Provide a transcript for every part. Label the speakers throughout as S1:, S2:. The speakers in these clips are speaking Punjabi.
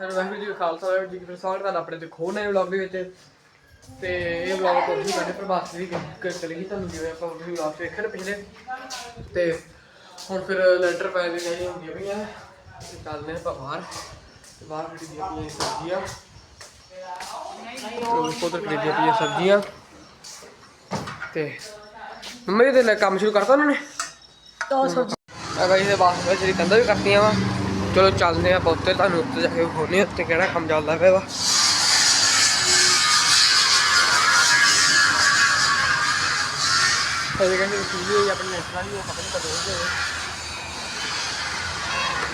S1: ਵਾਹਿਗੁਰੂ ਜੀ ਕਾ ਖਾਲਸਾ ਵਾਹਿਗੁਰੂ ਜੀ ਕੀ ਫਤਿਹ। ਸਵਾਗਤ ਹੈ ਆਪਣੇ ਤੇ ਖੋ ਨਵੇਂ ਵਲੌਗ ਦੇ ਵਿੱਚ। ਤੇ ਇਹ ਵਲੌਗ ਤੋਂ ਅਸੀਂ ਸਾਡੇ ਪ੍ਰਭਾਸ ਦੀ ਕਰ ਚਲੇਗੀ ਤੁਹਾਨੂੰ ਜਿਵੇਂ ਆਪਾਂ ਉਹਦੇ ਵਲੌਗ ਨਾ ਪਿਛਲੇ। ਤੇ ਹੁਣ ਫਿਰ ਲੈਂਟਰ ਪੈ ਦੇ ਨਹੀਂ ਹੁੰਦੀਆਂ ਪਈਆਂ। ਤੇ ਚੱਲਦੇ ਆਪਾਂ ਬਾਹਰ। ਤੇ ਬਾਹਰ ਖਰੀਦੀਆਂ ਪਈਆਂ ਸਬਜ਼ੀਆਂ। ਤੇ ਉਧਰ ਖਰੀਦੀਆਂ ਪਈਆਂ ਸਬਜ਼ੀਆਂ। ਤੇ ਮੰਮੀ ਦੇ ਕੰਮ ਸ਼ੁਰੂ ਕਰਤਾ ਉਹਨਾਂ ਨੇ?
S2: ਦੋ ਸਬਜ਼ੀ।
S1: ਆ ਗਾਈ ਦੇ ਬਾਸ ਵਿੱਚ ਜਿਹੜੀ ਕੰਧਾਂ ਵੀ ਕਰਤੀਆਂ ਵਾ। ਚਲੋ ਚੱਲਦੇ ਆਪਾਂ ਉੱਤੇ ਤੁਹਾਨੂੰ ਉੱਤੇ ਜਾ ਕੇ ਵਿਖਾਉਣੇ ਉੱਤੇ ਕਿਹੜਾ ਕੰਮ ਚੱਲਦਾ ਪਿਆ ਵਾ। ਇਹ ਕਹਿੰਦੇ ਟੀਵੀ ਆਪਣੇ ਨੈਟਾਂ ਦੀ ਉਹ ਪਤਾ ਨਹੀਂ ਕਦੋਂ ਹੋਵੇ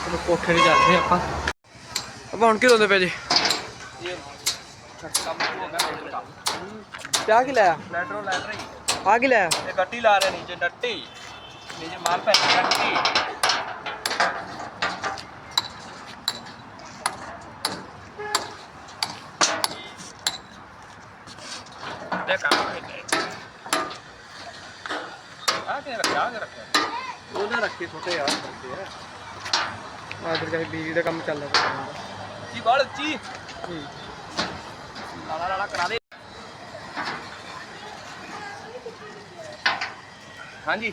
S1: ਚਲੋ ਕੋਠੇ ਤੇ ਚੱਲਦੇ ਆਪਾਂ। ਆਪਾਂ ਹੁਣ ਕੀ ਦੋਦੇ ਪਏ ਜੀ? ਕਿਆ ਕੀ ਲਾਇਆ?
S3: ਲੈਟਰੋ ਲੈਟਰ ਹੀ
S1: ਆ ਕੀ ਲਾਇਆ?
S3: ਇਹ ਗੱਟੀ ਲਾ ਰਹੇ ਨੀਚੇ ਡੱਟੀ। ਨੀਚੇ ਮਾਲ ਪੈ ਡੱਟੀ ਇਹ ਕੰਮ ਹੈ ਆ ਕੇ ਰੱਖਿਆ ਆ ਕੇ ਰੱਖਿਆ ਉਹਦਾ ਰੱਖੇ ਛੋਟੇ ਆ।
S1: ਕਹੇ ਬਿਜਲੀ ਦਾ ਕੰਮ ਚੱਲਦਾ ਪਿਆ।
S3: ਜੀ ਬਾਲ ਜੀ।
S1: ਹੂੰ।
S3: ਲਾਲਾ ਲਾਲਾ ਕਰਾ ਦੇ। ਹਾਂਜੀ।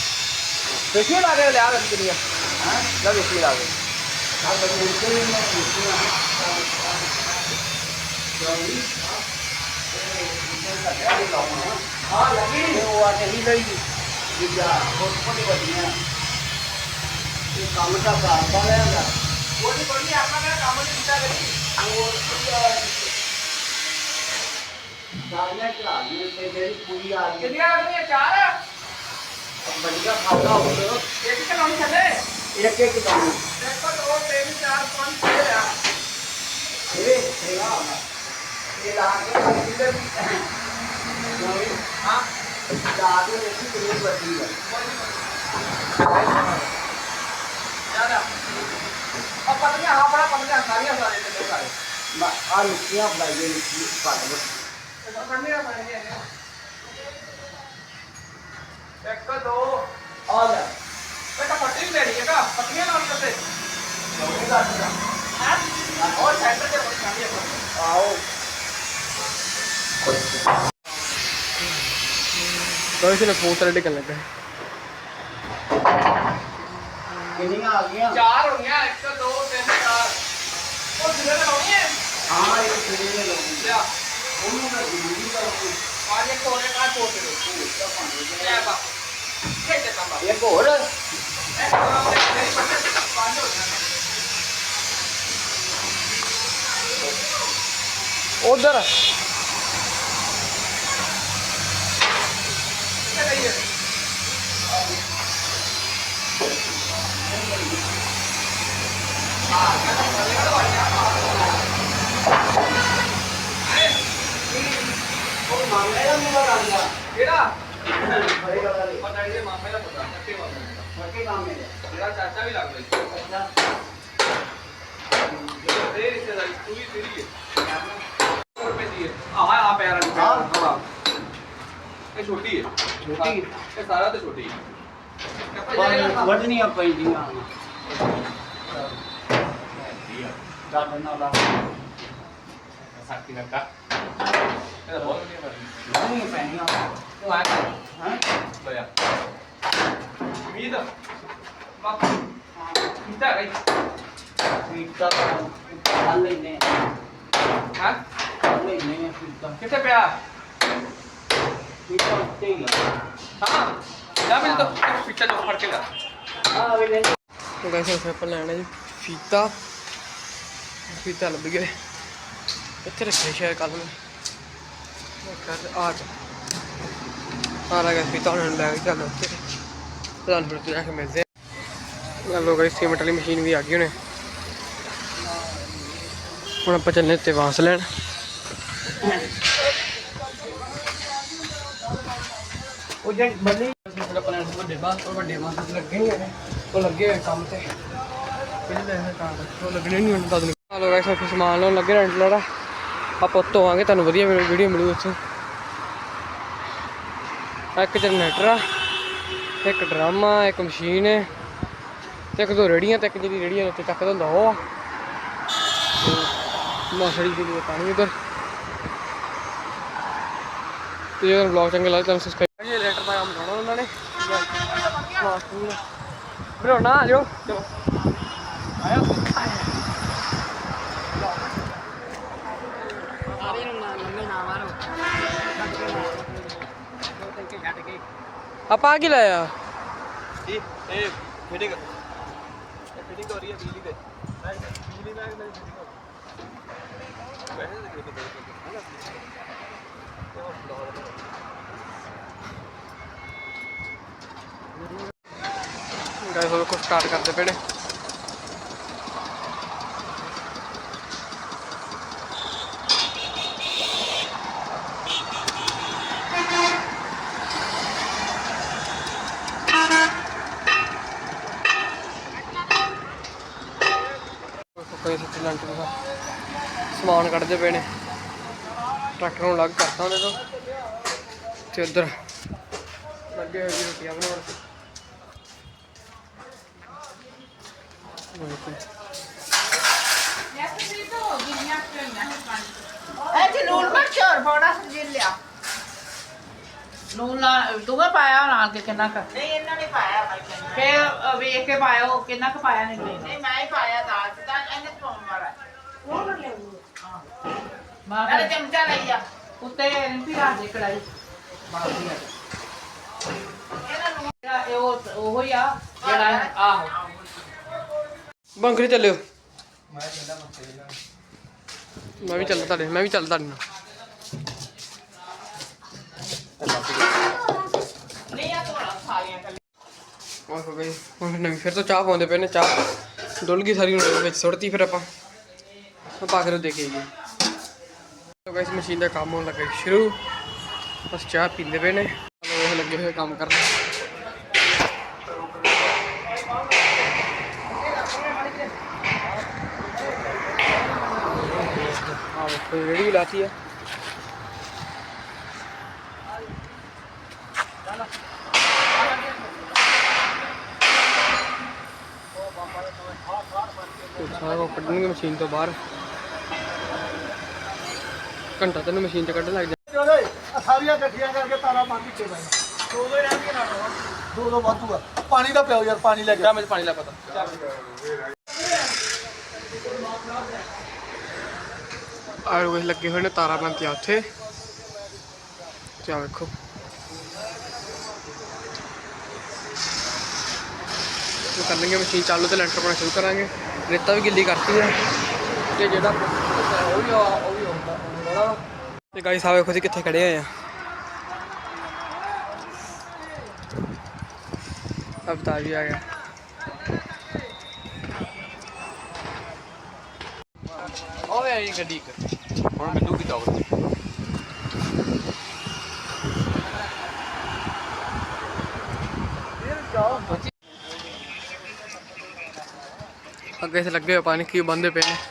S3: ਇਹ ਕੰਮ ਦਾ ਕਰਦਾ ਲੈਂਦਾ
S1: ਕੋਈ ਕੋਈ ਨਹੀਂ ਆਪਣਾ ਮੇਰਾ ਕੰਮ ਨਹੀਂ ਕੀਤਾ ਕਰੀ
S3: ਉਹ ਸਾਰੀਆਂ ਚਲਾ ਲਈ ਤੇ ਜਿਹੜੀ ਪੂਰੀ ਆ ਗਈ
S1: ਕਿੰਨੀਆਂ ਆਉਂਦੀਆਂ ਚਾਰ
S3: बढ़िया खाता होते हो
S1: एक कलम चले
S3: एक एक कलम
S1: देखो तो तीन चार पाँच छः लाख
S3: ये छः लाख ये लाख इधर
S1: हाँ
S3: लाख में ऐसी कितनी बढ़ी है
S1: ज़्यादा। और पत्नी हाँ बड़ा पत्नी हंसारियाँ बना देते हैं।
S3: सारे आ मिट्टियाँ बनाइए मिट्टी पानी
S1: में
S3: तो पत्नी
S1: का पानी है। चेक कर दो आ गया
S3: बेटा का
S1: पटरियाँ
S3: लानी
S1: है? तो इसलिए फ़ोन से रेडी कर
S3: लेते हैं चार
S1: हो गया एक सौ दो तीन चार। वो ज़िले में लानी है
S3: हाँ ये ज़िले में
S1: लानी क्या?
S3: उन्होंने ज़िले में लानी
S1: आज एक कोने का छोड़ दे दो क्या पानी
S3: क्या बात
S1: उधर।
S3: मामले
S1: ਪਤਾ ਇਹਦੇ
S3: ਮਾਮੇ
S1: ਦਾ ਪਤਾ ਕੱਟੇ ਮਾਮੇ
S3: ਕੱਟੇ
S1: ਮਾਮੇ ਮੇਰਾ ਚਾਚਾ ਵੀ ਲੱਗ
S3: ਰਿਹਾ ਤੇਰੀ ਰਿਸ਼ਤੇਦਾਰੀ ਪੂਰੀ ਤੇਰੀ
S1: ਹੈ ਰੁਪਏ ਦੀ ਹੈ ਆਹ ਆ
S3: ਪੈਰਾਂ ਦੀ
S1: ਹਾਂ ਇਹ ਛੋਟੀ
S3: ਹੈ
S1: ਛੋਟੀ ਇਹ ਸਾਰਾ ਤੇ ਛੋਟੀ
S3: ਹੈ ਵੜਨੀਆਂ ਪੈਂਦੀਆਂ
S1: ਦਾਦਨ
S3: ਨਾਲ ਸਾਕੀ
S1: ਰੱਖਾ ਇਹ ਪਿਆ
S3: ਫਿੱਟਾ ਉੱਤੇ ਹੀ
S1: ਹਾਂ ਜਾ ਮੈਂ ਤਾਂ ਫਿੱਟਾ ਜੋ ਫੜ ਕੇ ਲਾ
S3: ਆ ਵੇ ਲੈ
S1: ਤੋ ਗਾਇਸ ਅਸੀਂ ਆਪਾਂ ਲੈਣਾ ਜੀ ਫੀਤਾ ਫੀਤਾ ਲੱਭ ਗਿਆ ਇੱਥੇ ਰੱਖਿਆ ਸ਼ਾਇਦ ਕੱਲ ਨੂੰ ਆ ਆ ਲਾ ਗਿਆ ਫੀਤਾ ਹੁਣ ਲੈ ਕੇ ਚੱਲ ਤੁਹਾਨੂੰ ਫਿਰ ਉੱਥੇ ਜਾ ਕੇ ਮਿਲਦੇ ਆ ਲੋ ਗਾਇਸ ਸੀਮੈਂਟ ਵਾਲੀ ਮਸ਼ੀਨ ਵੀ ਆ ਗਈ ਹੁਣੇ। ਹੁਣ ਆਪਾਂ ਚੱਲਨੇ ਤੇ ਵਾਂਸ ਲੈਣ।
S3: ਉਹ ਜੇ ਬੰਨੀ
S1: ਵੱਡੇ ਬਾਸ ਉਹ ਵੱਡੇ ਬਾਸ ਤੇ ਲੱਗੇ ਨਹੀਂ ਨੇ ਉਹ ਲੱਗੇ ਹੋਏ ਕੰਮ ਤੇ। ਉਹ ਲੱਗਣੇ ਨਹੀਂ ਹੁਣ ਤਦ ਆ ਲੋ ਗਾਇਸ ਫਿਰ ਸਮਾਨ ਲਾਉਣ ਲੱਗੇ ਰੈਂਟ ਲੜਾ ਆਪਾਂ ਉੱਤੋਂ ਆਵਾਂਗੇ ਤੁਹਾਨੂੰ ਵਧੀਆ ਵੀਡੀਓ ਮਿਲੂ ਉੱਥੋਂ। ਇੱਕ ਜਨਰੇਟਰ ਆ ਇੱਕ ਡਰਾਮਾ ਇੱਕ ਮਸ਼ੀਨ ਹੈ ਤੇ ਇੱਕ ਦੋ ਰੇੜੀਆਂ ਤੇ ਇੱਕ ਜਿਹੜੀ ਰੇੜੀਆਂ ਉੱਤੇ ਚੱਕਦਾ ਹੁੰਦਾ ਉਹ ਆ। ਮਾਸੜੀ ਦੀ ਲਈ ਪਾਣੀ ਉਧਰ। ਤੇ ਜੇ ਵਲੌਗ ਚੰਗਾ ਲੱਗਦਾ ਤਾਂ ਸਬਸਕ੍ਰਾਈਬ ਕਰਿਓ ਲੈਟਰ ਦਾ ਕੰਮ ਲਾਉਣਾ ਉਹਨਾਂ ਨੇ। ਨਾ ਆ ਜਾਓ ਚਲੋ ਆਇਆ
S3: ਸਾਰੇ ਨੂੰ ਨਾ ਲੰਮੇ ਨਾ ਮਾਰੋ ਛੱਡ ਕੇ ਮਾਰੋ ਦੋ ਤਿੰਨ ਕੇ ਛੱਡ ਕੇ
S1: ਆਪਾਂ ਕੀ ਲਾਇਆ?
S2: ਇਹ ਇਹ ਫਿਟਿੰਗ ਇਹ ਫਿਟਿੰਗ ਹੋ ਰਹੀ ਹੈ ਬਿਜਲੀ ਦੇ ਮੈਂ ਬਿਜਲੀ ਮੈਂ ਮੇਰੀ ਫਿਟਿੰਗ ਹੋ ਰਹੀ। ਹੈ ਵੈਸੇ ਤਾਂ ਕਿਤੇ ਹੈ ਨਾ। ਤੇ ਉਹ
S1: ਗਾਇਸ ਉਹ ਕੋ ਸਟਾਰਟ ਕਰਦੇ ਪਏ ਨੇ ਕੋਈ ਸੱਚ ਲੰਟ ਦਾ ਸਮਾਨ ਕੱਢਦੇ ਪਏ ਨੇ। ਟਰੈਕਟਰ ਨੂੰ ਲੱਗ ਕਰਤਾ ਉਹਨੇ ਤੋਂ। ਤੇ ਉਧਰ ਲੱਗੇ ਹੋਏ ਜੀ ਰੋਟੀਆਂ ਬਣਾਉਣ।
S4: ਚ ਲੂਣ ਮਿਰਚ ਹੋਰ ਪਾਉਣਾ ਸਬਜ਼ੀ ਲਿਆ। ਲੂਣ ਨਾਲ ਤੂੰ ਪਾਇਆ ਨਾਲ ਕੇ ਕਿੰਨਾ ਕੁ?
S5: ਨਹੀਂ ਇਹਨਾਂ ਨੇ ਪਾਇਆ ਭਾਈ ਕਹਿੰਦਾ
S4: ਫੇਰ ਵੇਖ ਕੇ ਪਾਇਓ ਕਿੰਨਾ ਕੁ ਪਾਇਆ ਨਹੀਂ
S5: ਨਹੀਂ ਮੈਂ ਹੀ ਪਾਇਆ ਦਾਲ ਤਾਂ ਇਹਨੇ ਪਾਉਣ ਵਾਲਾ।
S4: ਮਾਂ
S5: ਨਾਲੇ ਚਮਚਾ ਲਈ ਆ।
S4: ਉੱਤੇ ਰਿੰਪੀ ਰੱਖ ਦੇ ਕੜਾਈ ਬਾਕੀ ਆ। ਜਿਹੜਾ ਇਹ ਉਹ ਉਹੋ ਹੀ ਆ ਜਿਹੜਾ ਆਹੋ।
S1: ਬੰਕਰੀ ਚੱਲਿਓ। ਮੈਂ ਵੀ ਚੱਲਦਾ ਤੁਹਾਡੇ ਮੈਂ ਵੀ ਚੱਲਦਾ ਤੁਹਾਡੇ ਨਾਲ।
S5: ਨਹੀਂ ਆ ਤੋੜਾ ਸਾਰੀਆਂ ਕੱਲੀ
S1: ਉਹ ਹੋ ਗਈ ਹੁਣ ਫਿਰ ਨਵੀਂ ਫਿਰ ਤੋਂ ਚਾਹ ਪਾਉਂਦੇ ਪਏ ਨੇ ਚਾਹ ਡੁੱਲ ਗਈ ਸਾਰੀ ਹੁਣ ਵਿੱਚ ਸੁੱਟਤੀ ਫਿਰ ਆਪਾਂ। ਪਾ ਕੇ ਦੇਖੇ ਜੀ ਤੋ ਗਾਇਸ ਮਸ਼ੀਨ ਦਾ ਕੰਮ ਹੋਣ ਲੱਗਾ ਜੀ ਸ਼ੁਰੂ ਬਸ ਚਾਹ ਪੀਂਦੇ ਪਏ ਨੇ ਚਲੋ ਉਹ ਲੱਗੇ ਹੋਏ ਕੰਮ ਕਰਨ ਆ ਵੇਖੋ ਰੇੜੀ ਵੀ ਲਾਤੀ ਹੈ ਤੇ ਸਾਰਾ ਉਹ ਕੱਢਣਗੇ ਮਸ਼ੀਨ ਤੋਂ ਬਾਹਰ ਘੰਟਾ ਤੈਨੂੰ ਮਸ਼ੀਨ 'ਚ ਕੱਢਣ ਲੱਗ ਜਾ।
S2: ਆ ਸਾਰੀਆਂ ਇਕੱਠੀਆਂ ਕਰਕੇ ਤਾਰਾ ਬੰਨ ਕੇ ਬੈਠ ਦੋ ਦੋ ਰਹਿ ਗਏ ਨਾ ਦੋ ਦੋ ਵਾਧੂ ਆ। ਪਾਣੀ ਦਾ ਪਿਓ ਯਾਰ ਪਾਣੀ ਲੈ ਕੇ
S1: ਜਾ ਮੈਂ ਪਾਣੀ ਲਾ ਪਤਾ। ਆਹ ਉਹ ਲੱਗੇ ਹੋਏ ਨੇ ਤਾਰਾ ਬੰਤੀ ਉੱਥੇ। ਤੇ ਆ ਵੇਖੋ। ਉਹ ਕਰਨਗੇ ਮਸ਼ੀਨ ਚਾਲੂ ਤੇ ਲੈਂਟਰ ਪਾਉਣਾ ਸ਼ੁਰੂ ਕਰਾਂਗੇ। ਰੇਤਾ ਵੀ ਗਿੱਲੀ ਕਰਤੀ ਹੈ ਤੇ ਜਿਹੜਾ ਉਹ ਵੀ ਆ- ਉਹ ਵੀ ਤੇ ਗਾਈਸ ਆ ਵੇਖੋ ਜੀ ਕਿੱਥੇ ਖੜੇ ਹੋਏ ਆ ਅਵਤਾਰ ਵੀ ਆ ਗਿਆ ਓਏ ਆਈ ਗੱਡੀ ਇੱਕ
S2: ਹੁਣ ਮੈਨੂੰ ਕੀ ਚਾਹੀਦਾ
S1: ਅੱਗੇ ਸੇ ਲੱਗੇ ਹੋਏ ਪਾਣੀ ਕੀ ਬੰਦੇ ਪਏ ਨੇ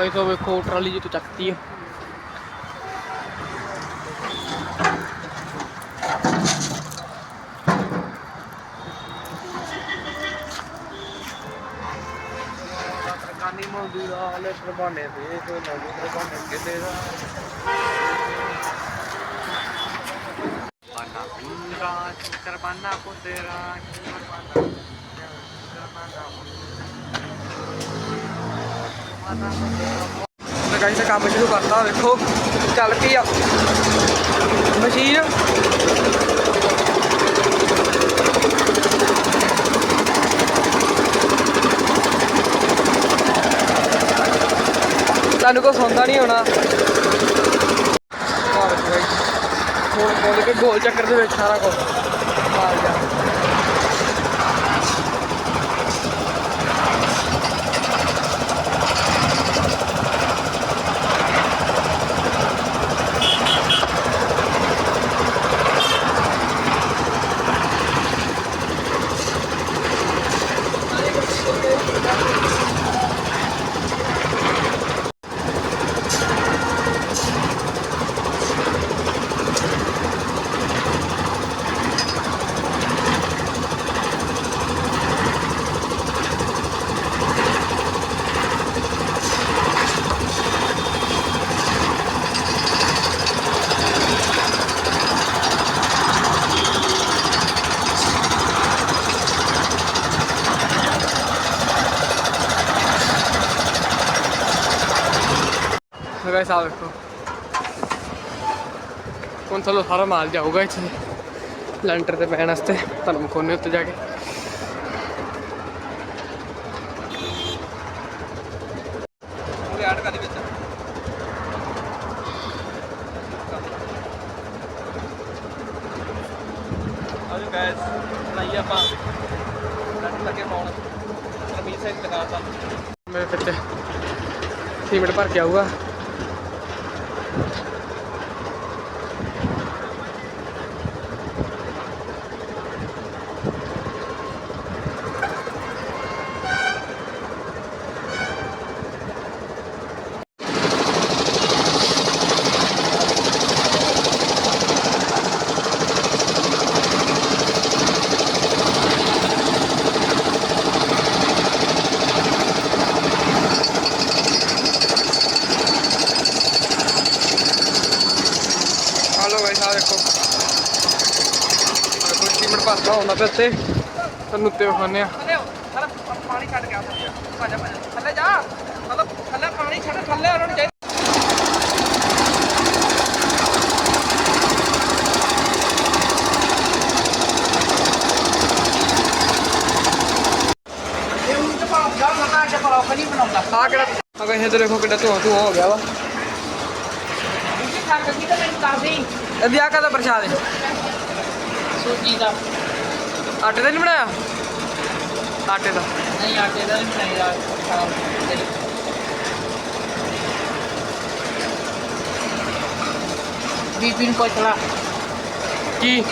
S1: ਵੇਖੋ ਟਰਾਲੀ ਜਿੱਤੋਂ ਚੱਕਤੀ ਆ।
S2: ਸਰਕਾਨੀ ਮਜ਼ਦੂਰ ਵਾਲੇ ਪ੍ਰਭਾਨੇ ਦੇ ਕੋਈ ਨਵੀਂ ਪ੍ਰਭਾਨੇ ਕਿਤੇ ਦਾ ਪਾਣਾ ਪੁੰਦਰਾ ਕਰਬਾਨਾ ਪੁੱਤਰਾ ਕਰਬਾਨਾ
S1: ਤੇ ਦਾ ਕੰਮ ਸ਼ੁਰੂ ਕਰਤਾ, ਵੇਖੋ ਚੱਲ ਪਈ ਆ। ਮਸ਼ੀਨ। ਤੁਹਾਨੂੰ ਕੋ ਸੌਂਦਾ ਨਹੀਂ ਹੋਣਾ। ਆਹ ਵੇਖੋ ਕੇ ਗੋਲ ਚੱਕਰ ਦੇ ਵਿੱਚ ਸਾਰਾ ਕੁਝ ਆ ਗਿਆ। ਗਾਇਸ ਆ ਵੇਖੋ ਹੁਣ ਚਲੋ ਸਾਰਾ ਮਾਲ ਜਾਊਗਾ ਇੱਥੇ। ਲੈਂਟਰ ਤੇ ਪੈਣ ਵਾਸਤੇ ਤੁਹਾਨੂੰ ਕੋਨੇ ਉੱਤੇ ਜਾ ਕੇ। ਮੇਰੇ ਵਿੱਚ ਸੀਮੈਂਟ ਭਰ ਕੇ ਆਊਗਾ ਆ ਲੋ ਗਾਇਸ ਆ ਦੇਖੋ ਆ ਕੋਈ ਸੀਮੈਂਟ ਭਰਦਾ ਹੁੰਦਾ ਪਿਆ ਤੇ ਤੁਹਾਨੂੰ ਉੱਤੇ ਵਿਖਾਉਂਦੇ ਆ।
S2: ਥੱਲੇ ਥੱਲੇ ਪਾਣੀ ਛੱਡ ਕੇ ਆ ਭਾਜਾ ਭਾਜਾ ਥੱਲੇ ਜਾ ਮਤਲਬ ਥੱਲੇ ਪਾਣੀ ਛੱਡ ਥੱਲੇ ਉਹਨਾਂ ਨੂੰ ਚਾਹੀਦਾ।
S4: ਇਹ ਕੇ ਨਹੀਂ ਬਣਾਉਂਦਾ
S1: ਆ ਕਿਹੜਾ ਆ ਇੱਧਰ ਦੇਖੋ ਕਿੱਡਾ ਧੂਆਂ ਧੂਆਂ ਹੋ ਗਿਆ ਵਾ।
S4: ਤੁਸੀਂ ਖਾ ਕੇ ਤਾਂ ਮੈਨੂੰ ਕਰ ਦੇ
S1: ਇਹਦੀ ਆ ਕਾਹਦਾ ਪ੍ਰਸ਼ਾਦ ਹੈ?
S4: ਸੂਜੀ ਦਾ।
S1: ਆਟੇ ਦਾ ਨਹੀਂ ਬਣਾਇਆ? ਆਟੇ ਦਾ।
S4: ਨਹੀਂ ਆਟੇ ਦਾ ਨਹੀਂ ਚਾਹੀਦਾ ਬੀਬੀ ਨੂੰ ਪੁੱਛ ਲਾ।
S1: ਕੀ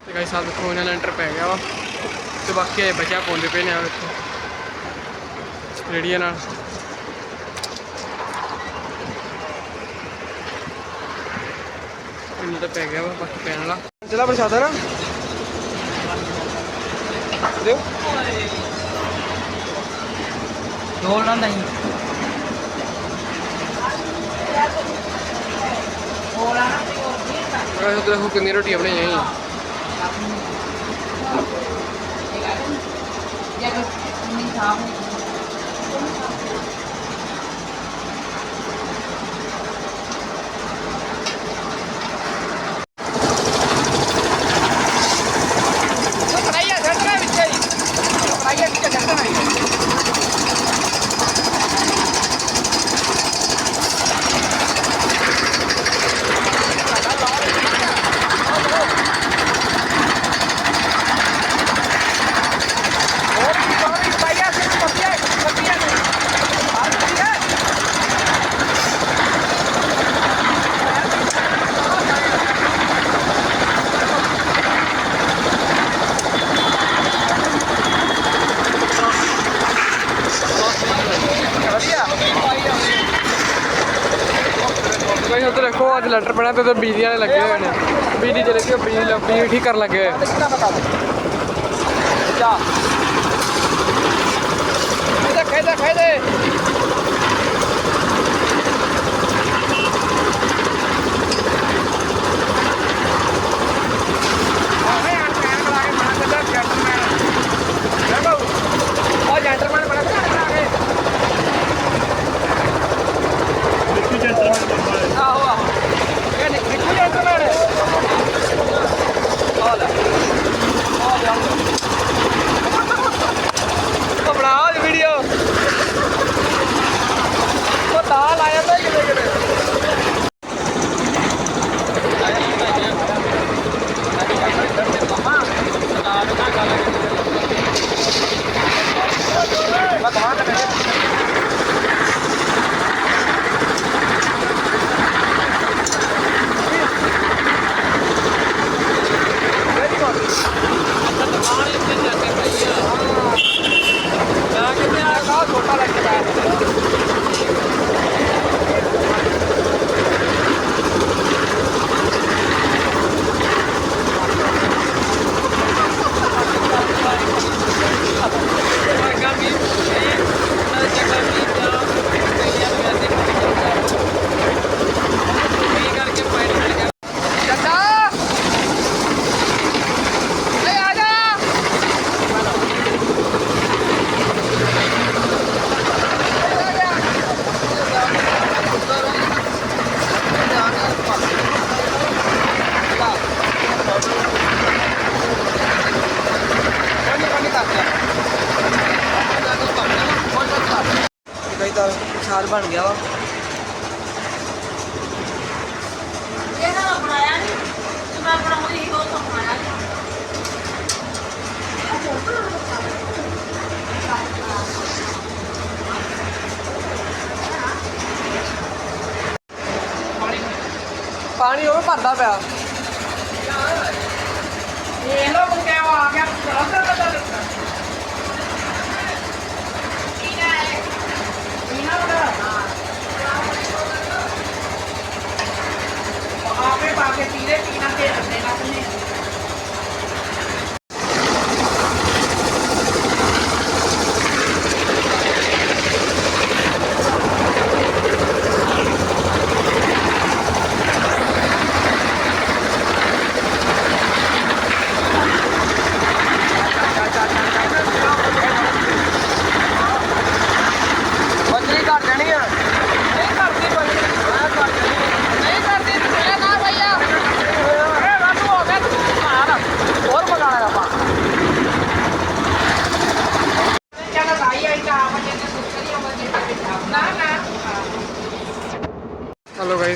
S1: ਤੇ ਗਾਇਸ ਆ ਵੇਖੋ ਇਹਨਾਂ ਲੈਂਟਰ ਪੈ ਗਿਆ ਵਾ ਤੇ ਬਾਕੀ ਇਹ ਬਚਿਆ ਪਾਉਂਦੇ ਪਏ ਨੇ ਆ ਵੇਖੋ। ਰੇੜੀਆਂ ਨਾਲ। ਇਹਨਾਂ ਤਾਂ ਪੈ ਗਿਆ ਵਾ ਬਾਕੀ ਪੈਣ ਵਾਲਾ। ਚਲਾ ਪ੍ਰਸ਼ਾਦਾ ਨਾ ਦਿਓ।
S4: ਢੋਲ ਨਾ ਨਹੀਂ ਹੋਲਾ ਨਾ
S1: ਦੇਖੋ ਕਿੰਨੀ ਰੋਟੀਆਂ ਬਣਾਈਆਂ ਸੀ
S4: ਇਹ ਗੱਲ ਜੇ ਕੋਈ ਨਹੀਂ ਸਾਹਮਣੇ
S1: ਗਾਇਸ ਉੱਧਰ ਦੇਖੋ ਅੱਜ ਲੈਟਰ ਪੈਣਾ ਤੇ ਉਧਰ ਬਿਜਲੀ ਵਾਲੇ ਲੱਗੇ ਹੋਏ ਨੇ। ਬਿਜਲੀ ਚਲੇ ਗਈ ਉਹ ਬਿਜਲੀ ਬਿਜਲੀ ਠੀਕ ਕਰਨ ਲੱਗੇ ਹੋਏ।
S2: ਕਿੱਦਾਂ ਬਤਾ ਦੇ ਜਾ ਇਹਦਾ ਖੇਦਾ ਖੇਦੇ ਜੈਂਟਲਮੈਨ
S1: ਪਾਣੀ ਉਹ ਭਰਦਾ ਪਿਆ।
S4: ਇਹ ਲੋ ਮੁੰਡੇ ਆ ਗਿਆ ਚਲੋ ਪਤਾ ਲੱਗਾ। ਇਹਨਾਂ ਦਾ ਆਪੇ ਪਾ ਕੇ ਪੀਰੇ ਪੀਣਾ ਤੇ ਅੱਡੇ ਲੱਗਨੇ
S2: ਬੱਜਰੀ ਘਟ ਜਾਣੀ ਆ ਨਹੀਂ ਕਰਦੀ ਬੱਜਰੀ ਮੈਂ ਘਟ ਜਾਣੀ ਨਹੀਂ ਕਰਦੀ ਤੇ ਨਾ ਭਈਆ ਇਹ ਵਾਧੂ ਹੋ ਗਿਆ ਤੂੰ ਮਾਰ ਹੋਰ ਮਗਾਣਾ ਆਪਾਂ
S4: ਚਲੋ ਭਾਈ ਆਈ ਤਾਂ ਆਪ ਜੇ ਸੁਸਰੀ ਹੋ ਗਈ ਨਾ ਨਾ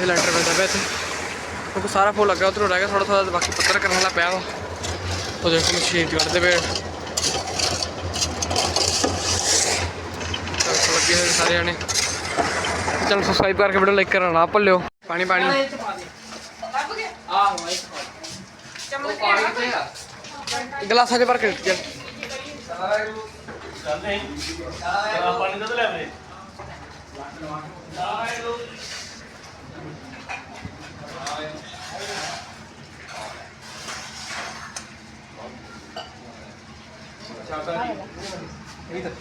S1: ਗਾਈਸ ਲੈਂਟਰ ਪੈਂਦਾ ਪਿਆ ਇੱਥੇ। ਕਿਉਂਕਿ ਸਾਰਾ ਫੁੱਲ ਲੱਗਾ ਉਧਰੋਂ ਰਹਿ ਗਿਆ ਥੋੜਾ ਥੋੜਾ ਬਾਕੀ ਪੱਤਰ ਕਰਨ ਵਾਲਾ ਪਿਆ ਵਾ। ਉਹ ਦੇਖੋ ਮਸ਼ੀਨ ਚ ਕੱਢਦੇ ਪਏ ਤਾਂ ਲੱਗੇ ਹੋਏ ਸਾਰੇ ਜਾਣੇ। ਚਲੋ ਸਬਸਕ੍ਰਾਈਬ ਕਰਕੇ ਵੀਡੀਓ ਲਾਈਕ ਕਰਨਾ ਨਾ ਭੁੱਲਿਓ। ਪਾਣੀ ਪਾਣੀ।
S4: ਚ
S2: ਆਹੋ ਇਹ
S4: ਚਮਚ ਕੇ ਆ ਕੋਈ?
S1: ਗਲਾਸਾਂ 'ਚ ਭਰ ਕੇ ਦਿੱਤੀ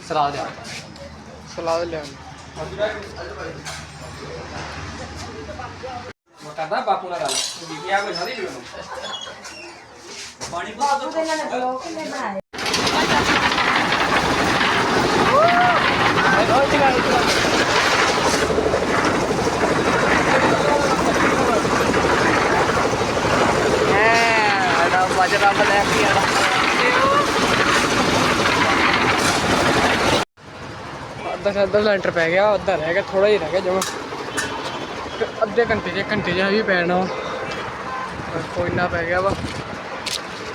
S2: ਸਲਾਦ ਆ
S1: ਸਲਾਦ ਲਿਆ
S2: ਮੈਂ ਕਰਦਾ ਬਾਪੂ ਨਾਲ ਗੱਲ ਬੀਬੀ ਆ ਕੋਈ ਸਾਰੀ ਵੀਡੀਓ ਪਾਣੀ ਪਾ ਦੋ
S1: ਐਡਾ ਬਾਜਰਾ ਬਲੈਕ ਕੀ ਅੱਧਾ ਸੇ ਅੱਧਾ ਲੈਂਟਰ ਪੈ ਗਿਆ ਅੱਧਾ ਰਹਿ ਗਿਆ ਥੋੜਾ ਹੀ ਰਹਿ ਗਿਆ ਜਮਾ। ਅੱਧੇ ਘੰਟੇ ਜੇ ਘੰਟੇ ਜਿਹਾ ਵੀ ਪੈਣਾ ਵਾ। ਕੋਈ ਨਾ ਪੈ ਗਿਆ ਵਾ।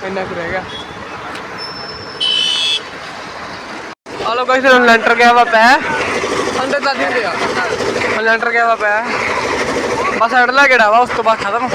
S1: ਇੰਨਾ ਕੁ ਰਹਿ ਗਿਆ। ਹਲੋ ਗਾਇਸ ਲੈਂਟਰ ਗਿਆ ਵਾ ਪੈ। ਅੰਦਰ ਤਾਂ ਦਿੰਦੇ ਆ। ਲੈਂਟਰ ਗਿਆ ਵਾ ਪੈ। ਬਸ ਅੜਲਾ ਗੇੜਾ ਵਾ, ਉਸ ਤੋਂ ਬਾਅਦ ਖਤਮ।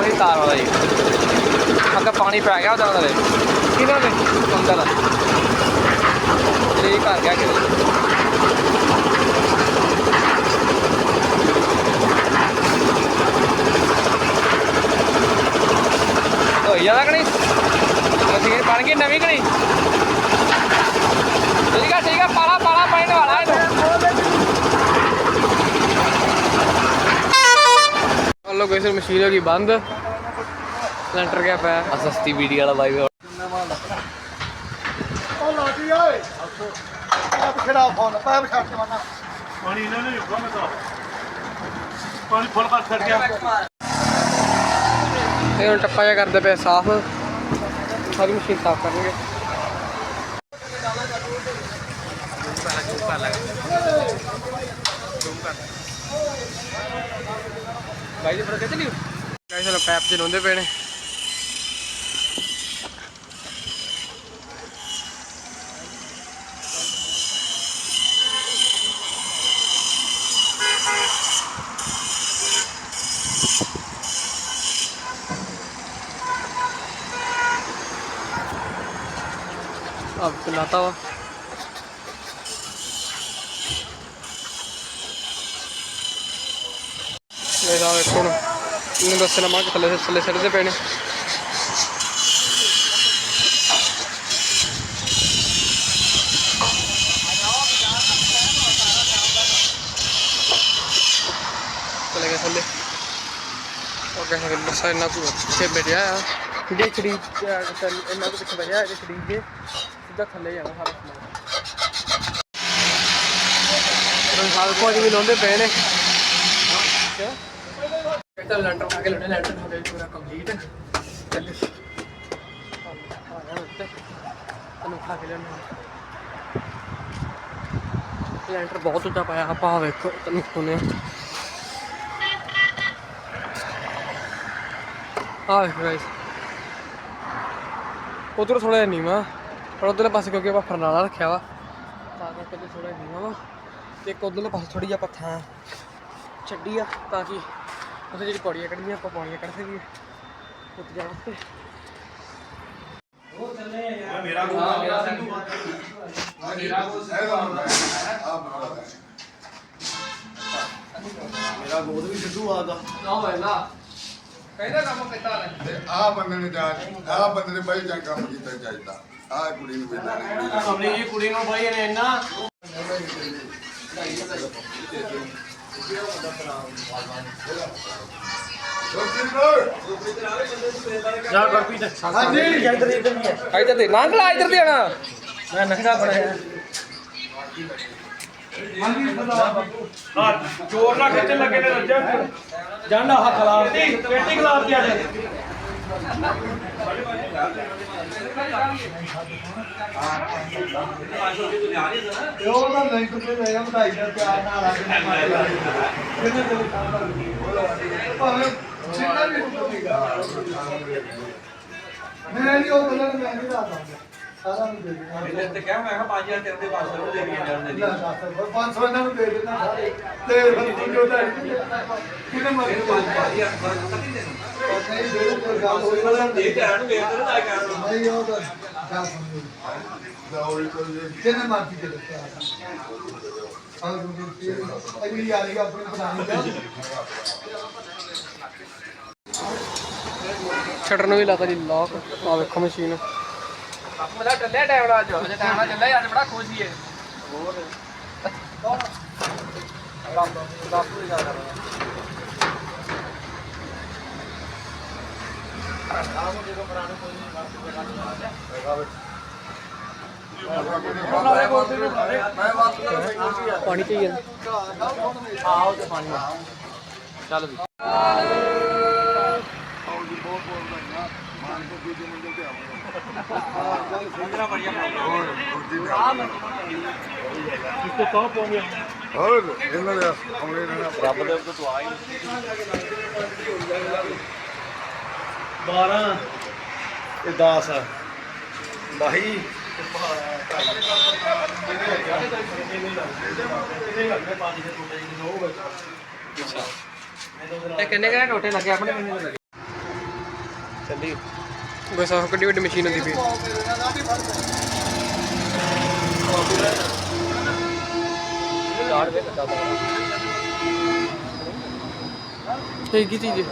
S2: ਚੱਕਾ ਤਾਰ ਵਾਲਾ ਜੀ। ਅੱਗਾ ਪਾਣੀ ਪੈ ਗਿਆ ਉਹਦਾ ਨਾਲੇ।
S1: ਕਿਹਨਾਂ ਦੇ
S2: ਮੰਗਲ ਲੀਕ ਕਰ ਗਿਆ ਕਿ ਹੋਈ ਜ਼ਿਆਦਾ ਕਿ ਨਹੀਂ? ਮਸ਼ੀਨ ਬਣ ਗਈ ਨਵੀਂ ਕਿ ਨਹੀਂ? ਠੀਕ ਆ ਠੀਕ ਆ, ਪਾਲਾ ਪਾਲਾ, ਪੈਣ ਵਾਲਾ ਇਹਨੂੰ।
S1: ਗਾਇਸ ਮਸ਼ੀਨ ਹੋ ਗਈ ਬੰਦ। ਲੈਂਟਰ ਗਿਆ ਪਿਆ।
S2: ਆ ਸਸਤੀ ਵੀਡੀਓ ਵਾਲਾ ਬਾਈ
S6: ਉਹ ਲਾਟੀ ਓਏ। ਆ ਖੜਾ ਫੋਨ ਪਾ ਛੱਡ ਕੇ ਮਾਨਾ
S7: ਪਾਣੀ ਇਹਨਾਂ ਨੇ ਰੁਕਾ ਮੈਂ ਤਾਂ। ਪਾਣੀ ਫੁੱਲ ਕਰ ਛੱਡ ਗਿਆ।
S1: ਇਹ ਹੁਣ ਟੱਪਾ ਜਿਹਾ ਕਰਦੇ ਪਏ ਸਾਫ਼। ਸਾਰੀ ਮਸ਼ੀਨ ਸਾਫ਼ ਕਰਨਗੇ।
S2: ਬਾਈ ਦੇ ਫਰਕ ਚੱਲੀ
S1: ਗਾਇਸ ਹਲੋ ਪੈਪ ਚ ਲਾਉਂਦੇ ਪਏ ਨੇ अब चलाता हुआ ਦੱਸਣਾ ਮਾਂ ਕਿ ਥੱਲੇ ਥੱਲੇ ਸਿੱਟਦੇ ਪਏ ਨੇ। ਚਲੇ ਗਏ ਥੱਲੇ। ਉਹ ਕਹਿੰਦੇ ਬਸ ਕੋ ਪਿੱਛੇ ਆ। ਜੇ ਖੜੀ ਇਹਨਾਂ ਕੋ ਪਿੱਛੇ ਬੈਠਿਆ ਜੇ ਖੜੀ ਕੇ ਸਿੱਧਾ ਥੱਲੇ ਜਾਣਾ ਸਾਰਾ ਸਮਾਨ। ਰੰਗਾਲ ਕੋ ਜੀ ਲਾਉਂਦੇ ਪਏ ਨੇ। ਕਹਿੰਦਾ ਲੈਂਟਰ ਖਾ ਕੇ ਲੈਣੇ, ਲੈਂਟਰ ਹੋ ਗਿਆ ਪੂਰਾ ਕੰਪਲੀਟ ਚੱਲ ਤੈਨੂੰ ਖਾ ਕੇ ਲੈਣੇ ਲੈਂਟਰ ਬਹੁਤ ਉੱਚਾ ਪਾਇਆ, ਆਪਾਂ ਵੇਖੋ, ਤੈਨੂੰ ਖੋਨੇ ਆ। ਵੇਖੋ ਗਾਇਸ ਉਧਰ ਥੋੜਾ ਨੀਵਾ, ਪਰ ਉਧਰਲੇ ਪਾਸੇ ਕਿਉਂਕਿ ਆਪਾਂ ਫਰਨਾਲਾ ਰੱਖਿਆ ਵਾ, ਤਾਂ ਕਰਕੇ ਥੋੜਾ ਨੀਵਾ ਵਾ। ਤੇ ਇੱਕ ਉਧਰਲੇ ਪਾਸੇ ਥੋੜੀ ਜਿਹਾ ਆਪਾਂ ਛੱਡੀ ਆ, ਤਾਂ ਕਿ ਉੱਥੇ ਜਿਹੜੀ ਪੌੜੀਆਂ ਕੱਢਣੀਆਂ ਆਪਾਂ ਪੌੜੀਆਂ ਕੱਢ ਸਕੀਏ। ਉੱਤੇ ਜਾਣ ਵਾਸਤੇ
S6: ਮੇਰਾ ਗੋਦ ਵੀ ਸਿੱਧੂ ਆਦਾ
S1: ਨਾ ਵੇਲਾ ਕਹਿੰਦਾ ਕੰਮ ਕੀਤਾ ਲੈ
S8: ਤੇ ਆਹ ਬੰਦੇ ਨੇ ਜਾ ਆਹ ਬੰਦੇ ਨੇ ਬਾਈ ਜਾਂ ਕੰਮ ਕੀਤਾ ਚਾਹੀਦਾ ਆਹ ਕੁੜੀ ਨੂੰ ਵੇਲਾ ਨੇ
S1: ਕਮਲੀ ਜੀ ਕੁੜੀ ਨੂੰ ਬਾਈ ਨੇ ਇੰਨਾ
S6: ਹਾਂਜੀ।
S2: ਇੱਧਰ ਦੇ ਨਾ ਖਲਾ ਇੱਧਰ ਦੇ ਆਣਾ।
S1: ਮੈਂ ਨੰਗਾ ਬਣਾਇਆ
S7: ਹਾਂ। ਜੋਰ ਨਾਲ ਖਿੱਚਣ ਲੱਗੇ ਨੇ ਰੱਜਾ।
S1: ਜਾਂਦਾ ਹੱਥ ਲਾ
S7: ਪੇਟੀ ਪੇਟੀ ਖਲਾਰ ਦਿਆ ਜੇ।
S6: ਤੇ ਉਹ ਤਾਂ ਲਿੰਕ ਤੇ ਲੈ ਗਿਆ ਵਧਾਈ ਦਾ ਪਿਆਰ ਨਾਲ ਆ ਕੇ ਕਿੰਨੇ ਦਿਨ ਭਾਵੇਂ ਜਿੰਨਾ ਵੀ ਹੋਵੇਗਾ ਮੈਂ ਨਹੀਂ ਉਹ ਬੰਦਾ ਮੈਂ ਨਹੀਂ ਦੱਸਦਾ। ਸਾਰਾ ਨੂੰ ਦੇ ਦੇਣਾ
S2: ਤੇ ਕਿਹਾ ਮੈਂ ਕਿਹਾ 5000 ਤੇਰੇ ਦੇ 500 ਨੂੰ ਦੇ ਕੇ ਜਾਣ
S6: ਲੈ ਦੱਸ 500 ਇਹਨਾਂ ਨੂੰ ਦੇ ਦੇਣਾ ਸਾਰੇ। ਤੇ ਬੰਦੀ ਜੋ ਦਾ ਕਿਹਨੇ ਮਰ ਗਿਆ ਨਹੀਂ ਦੇ ਦੇ ਗੱਲ ਹੋਈ ਨਾ
S2: ਦੇ ਤੇ ਆਣ ਵੇਖ ਤੇ ਨਾ ਕਰ
S6: ਨਹੀਂ ਉਹ ਤਾਂ ਗੱਲ ਸਮਝੋ
S8: ਦੌੜੀ ਕੋਈ
S6: ਜਿਹਨੇ ਮਰਜ਼ੀ ਦੇ ਦਿੱਤਾ? ਹਾਂ ਜੀ ਅਗਲੀ ਵਾਲੀ ਆਪਣੀ ਬਣਾਣੀ ਦਾ
S1: ਸ਼ਟਰ ਨੂੰ ਵੀ ਲਾਤਾ ਜੀ ਲੌਕ ਆ ਵੇਖੋ ਮਸ਼ੀਨ
S2: ਮੇਰਾ ਟੱਲਿਆ ਟਾਈਮ ਨਾਲ ਅੱਜ। ਅਜੇ ਟਾਈਮ ਨਾਲ ਚੱਲਿਆ ਅੱਜ ਬੜਾ ਖੁਸ਼ ਹੀ ਹੈ।
S1: ਪਾਣੀ ਚਾਹੀਏ।
S2: ਆਓ ਤੇ ਪਾਣੀ ਚੱਲ ਵੀ।
S8: ਹੋਰ ਇਹਨਾਂ ਦੇ ਆਉਣੇ ਨੇ ਰੱਬ ਦੇ
S7: 12 ਤੇ 10 ਭਾਈ
S1: ਇਹ ਕਿੰਨੇ ਕਿਹੜੇ ਟੋਟੇ ਲੱਗੇ ਆਪਣੇ ਕਿੰਨੇ ਲੱਗੇ?
S2: ਚੱਲੀ
S1: ਬਸ ਆਹ ਕਿੱਡੀ ਵੱਡੀ ਮਸ਼ੀਨ ਹੁੰਦੀ ਪਈ।
S2: ਚਾੜ
S1: ਇਹ ਕੀ ਚੀਜ਼ ਹੈ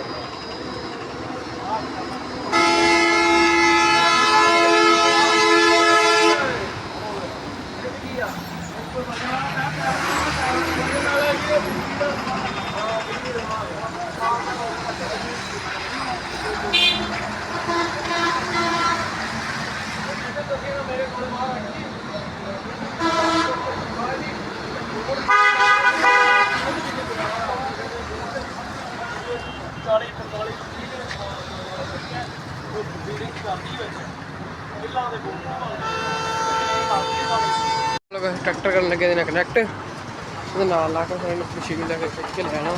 S1: ਲੋਕ ਟਰੈਕਟਰ ਕਰਨ ਲੱਗੇ ਦੇ ਨੇ ਕਨੈਕਟ ਉਹਦੇ ਨਾਲ ਲਾ ਕੇ ਫਿਰ ਮਸ਼ੀਨ ਲੈ ਕੇ ਖਿੱਚ ਕੇ ਲੈ ਆਣਾ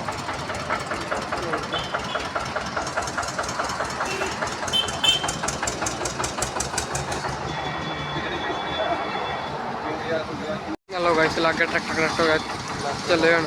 S1: ਗਾਇਸ ਲਾ ਕੇ ਟਰੈਕਟਰ ਕਨੈਕਟ ਹੋ ਗਿਆ। ਚੱਲੇ ਹੁਣ।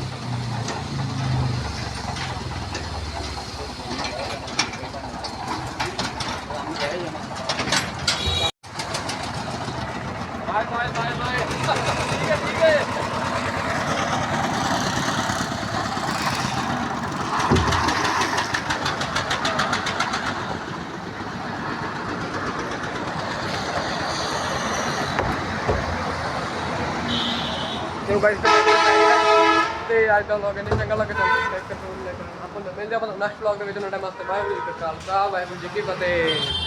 S1: ਚਲੋ ਗਾਇਸ ਤੇ ਅੱਜ ਦਾ ਵਲੌਗ ਇਹਨੇ ਚੰਗਾ ਲੱਗਾ ਤਾਂ ਲਾਈਕ ਕਰੋ ਲਾਈਕ ਕਰੋ ਆਪਾਂ ਮਿਲਦੇ ਆਪਾਂ ਨੈਕਸਟ ਵਲੌਗ ਦੇ ਵਿੱਚ ਨਵੇਂ ਟਾਈਮ ਵਾਸਤੇ ਬਾਏ ਬਾਏ ਕਾਲ ਸਾਹਿਬ ਵਾਹਿਗੁਰੂ ਜੀ ਕੀ ਫਤਿਹ।